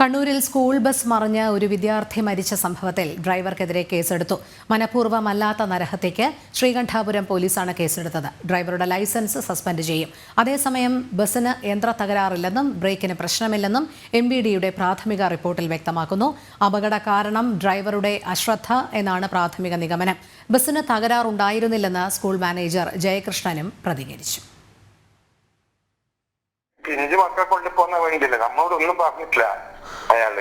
കണ്ണൂരിൽ school bus മറിഞ്ഞ് ഒരു വിദ്യാർത്ഥി മരിച്ച സംഭവത്തിൽ ഡ്രൈവർക്കെതിരെ കേസെടുത്തു. മനഃപൂർവമല്ലാത്ത നരഹത്യയ്ക്ക് ശ്രീകണ്ഠാപുരം പോലീസാണ് കേസെടുത്തത്. ഡ്രൈവറുടെ ലൈസൻസ് സസ്പെൻഡ് ചെയ്യും. അതേസമയം ബസ്സിന് യന്ത്ര തകരാറില്ലെന്നും ബ്രേക്കിന് പ്രശ്നമില്ലെന്നും എം ബി ഡിയുടെ പ്രാഥമിക റിപ്പോർട്ടിൽ വ്യക്തമാക്കുന്നു. അപകട കാരണം ഡ്രൈവറുടെ അശ്രദ്ധ എന്നാണ് പ്രാഥമിക നിഗമനം. ബസ്സിന് തകരാറുണ്ടായിരുന്നില്ലെന്ന് സ്കൂൾ മാനേജർ ജയകൃഷ്ണനും പ്രതികരിച്ചു. പിഞ്ചു മക്കളെ കൊണ്ടുപോകുന്ന വേണ്ടിയില്ല നമ്മളോട് ഒന്നും പറഞ്ഞിട്ടില്ല. അയാൾ.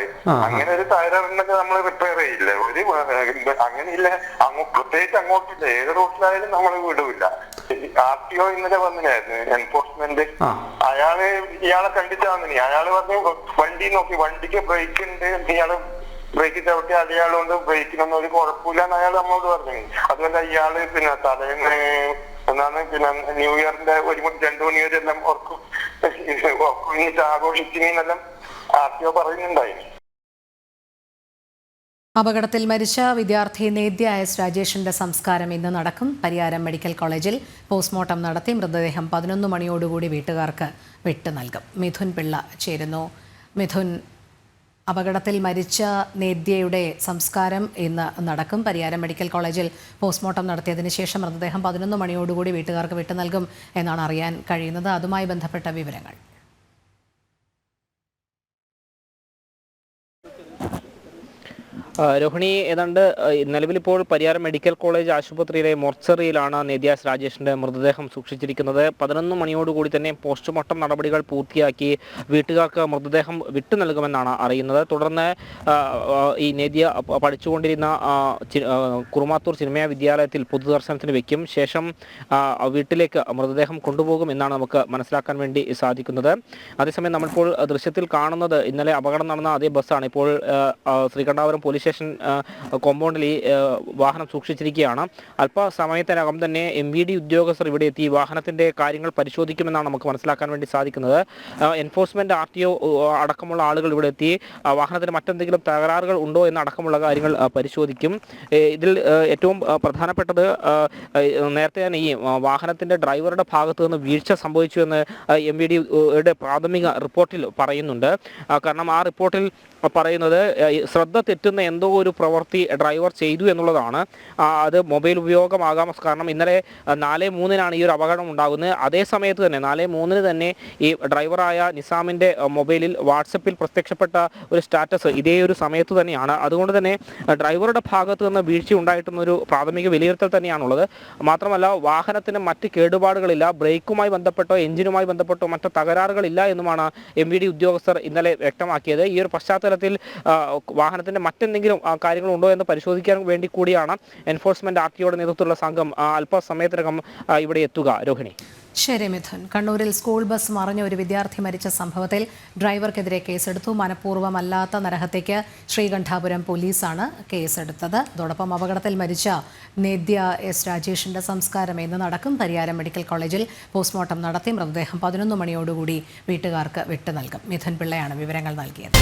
അങ്ങനെ ഒരു തകരാറുണ്ടെങ്കിൽ നമ്മൾ റിപ്പയർ ചെയ്യില്ല. ഒരു അങ്ങനെയില്ല. അങ്ങ് പ്രത്യേകിച്ച് അങ്ങോട്ടില്ല. ഏത് റൂട്ടിലായാലും നമ്മൾ വിടൂല. ആർ ടി ഒ ഇന്നലെ വന്നില്ലായിരുന്നു എൻഫോഴ്സ്മെന്റ് അയാൾ ഇയാളെ കണ്ടിട്ടാ വന്നിനി. അയാൾ പറഞ്ഞു വണ്ടി നോക്കി വണ്ടിക്ക് ബ്രേക്ക് ഉണ്ട്. ഇയാൾ ബ്രേക്ക് ചവിട്ടി അയാളുകൊണ്ട് ബ്രേക്കിനൊന്നും ഒരു കുഴപ്പമില്ല എന്ന് അയാൾ നമ്മളോട് പറഞ്ഞു. അതുമല്ല ഇയാൾ പിന്നെ തലേന്ന് എന്നാണ് പിന്നെ ന്യൂ ഇയറിന്റെ ഒരു മണി രണ്ടു മണി വരെ എല്ലാം ഓർക്കും ഒന്നിച്ച് ആഘോഷിക്കുന്നതെല്ലാം പറയുന്നുണ്ടായി. അപകടത്തിൽ മരിച്ച വിദ്യാർത്ഥി നേദ്യ എസ് രാജേഷിന്റെ സംസ്കാരം ഇന്ന് നടക്കും. പരിയാരം മെഡിക്കൽ കോളേജിൽ പോസ്റ്റ്മോർട്ടം നടത്തി മൃതദേഹം പതിനൊന്ന് മണിയോടുകൂടി വീട്ടുകാർക്ക് വിട്ടു നൽകും. മിഥുൻ പിള്ള ചേരുന്നു. മിഥുൻ അപകടത്തിൽ മരിച്ച നേദ്യയുടെ സംസ്കാരം ഇന്ന് നടക്കും. പരിയാരം മെഡിക്കൽ കോളേജിൽ പോസ്റ്റ്മോർട്ടം നടത്തിയതിന് ശേഷം മൃതദേഹം പതിനൊന്ന് മണിയോടുകൂടി വീട്ടുകാർക്ക് വിട്ടു നൽകും എന്നാണ് അറിയാൻ കഴിയുന്നത്. അതുമായി ബന്ധപ്പെട്ട വിവരങ്ങൾ. രോഹിണി ഏതാണ്ട് നിലവിലിപ്പോൾ പരിയാരം മെഡിക്കൽ കോളേജ് ആശുപത്രിയിലെ മൊർച്ചറിയിലാണ് നേദ്യാസ് രാജേഷിന്റെ മൃതദേഹം സൂക്ഷിച്ചിരിക്കുന്നത്. പതിനൊന്ന് മണിയോടുകൂടി തന്നെ പോസ്റ്റ്മോർട്ടം നടപടികൾ പൂർത്തിയാക്കി വീട്ടുകാർക്ക് മൃതദേഹം വിട്ടു നൽകുമെന്നാണ് അറിയുന്നത്. തുടർന്ന് ഈ നേദ്യ പഠിച്ചുകൊണ്ടിരുന്ന കുറുമാത്തൂർ സിനിമാ വിദ്യാലയത്തിൽ പൊതുദർശനത്തിന് വെക്കും. ശേഷം വീട്ടിലേക്ക് മൃതദേഹം കൊണ്ടുപോകും എന്നാണ് നമുക്ക് മനസ്സിലാക്കാൻ വേണ്ടി സാധിക്കുന്നത്. അതേസമയം നമ്മളിപ്പോൾ ദൃശ്യത്തിൽ കാണുന്നത് ഇന്നലെ അപകടം നടന്ന അതേ ബസ്സാണ്. ഇപ്പോൾ ശ്രീകണ്ഠാപുരം പോലീസ് സ്റ്റേഷൻ കോമ്പൗണ്ടിൽ ഈ വാഹനം സൂക്ഷിച്ചിരിക്കുകയാണ്. അല്പസമയത്തിനകം തന്നെ എം വി ഡി ഉദ്യോഗസ്ഥർ ഇവിടെ എത്തി വാഹനത്തിന്റെ കാര്യങ്ങൾ പരിശോധിക്കുമെന്നാണ് നമുക്ക് മനസ്സിലാക്കാൻ വേണ്ടി സാധിക്കുന്നത്. എൻഫോഴ്സ്മെന്റ് ആർ ടി ഒ അടക്കമുള്ള ആളുകൾ ഇവിടെ എത്തി. വാഹനത്തിന് മറ്റെന്തെങ്കിലും തകരാറുകൾ ഉണ്ടോ എന്ന് അടക്കമുള്ള കാര്യങ്ങൾ പരിശോധിക്കും. ഇതിൽ ഏറ്റവും പ്രധാനപ്പെട്ടത് നേരത്തെ തന്നെ ഈ വാഹനത്തിന്റെ ഡ്രൈവറുടെ ഭാഗത്തു നിന്ന് വീഴ്ച സംഭവിച്ചു എന്ന് എം വി ഡിയുടെ പ്രാഥമിക റിപ്പോർട്ടിൽ പറയുന്നുണ്ട്. കാരണം ആ റിപ്പോർട്ടിൽ പറയുന്നത് ശ്രദ്ധ തെറ്റുന്ന എന്തോ ഒരു പ്രവൃത്തി ഡ്രൈവർ ചെയ്തു എന്നുള്ളതാണ്. അത് മൊബൈൽ ഉപയോഗമാകാം. കാരണം ഇന്നലെ നാല് മൂന്നിനാണ് ഈ ഒരു അപകടം ഉണ്ടാകുന്നത്. അതേ സമയത്ത് തന്നെ നാല് മൂന്നിന് തന്നെ ഈ ഡ്രൈവറായ നിസാമിന്റെ മൊബൈലിൽ വാട്സപ്പിൽ പ്രത്യക്ഷപ്പെട്ട ഒരു സ്റ്റാറ്റസ് ഇതേ ഒരു സമയത്ത് തന്നെയാണ്. അതുകൊണ്ട് തന്നെ ഡ്രൈവറുടെ ഭാഗത്ത് നിന്ന് വീഴ്ച ഉണ്ടായിട്ടുന്നൊരു പ്രാഥമിക വിലയിരുത്തൽ തന്നെയാണുള്ളത്. മാത്രമല്ല വാഹനത്തിന് മറ്റ് കേടുപാടുകളില്ല. ബ്രേക്കുമായി ബന്ധപ്പെട്ടോ എഞ്ചിനുമായി ബന്ധപ്പെട്ടോ മറ്റ് തകരാറുകളില്ല എന്നുമാണ് എം വി ഡി ഉദ്യോഗസ്ഥർ ഇന്നലെ വ്യക്തമാക്കിയത്. ഈ ഒരു പശ്ചാത്തലത്തിൽ വാഹനത്തിന്റെ മറ്റെന്തെങ്കിലും ആ, കാര്യങ്ങളുണ്ടോ എന്ന് പരിശോധിക്കാൻ വേണ്ടി കൂടിയാണ് എൻഫോഴ്സ്മെന്റ് ആർ നേതൃത്വത്തിലുള്ള സംഘം അല്പസമയത്തിനകം ഇവിടെ എത്തുക. രോഹിണി. ശരി മിഥുൻ. കണ്ണൂരിൽ സ്കൂൾ ബസ് മറിഞ്ഞ ഒരു വിദ്യാർത്ഥി മരിച്ച സംഭവത്തിൽ ഡ്രൈവർക്കെതിരെ കേസെടുത്തു. മനഃപൂർവമല്ലാത്ത നരഹത്യയ്ക്ക് ശ്രീകണ്ഠാപുരം പോലീസാണ് കേസെടുത്തത്. അതോടൊപ്പം അപകടത്തിൽ മരിച്ച നേദ്യ എസ് രാജേഷിന്റെ സംസ്കാരം ഇന്ന് നടക്കും. പരിയാരം മെഡിക്കൽ കോളേജിൽ പോസ്റ്റ്മോർട്ടം നടത്തി മൃതദേഹം പതിനൊന്ന് മണിയോടുകൂടി വീട്ടുകാർക്ക് വിട്ടു നൽകും. മിഥുൻ പിള്ളയാണ് വിവരങ്ങൾ നൽകിയത്.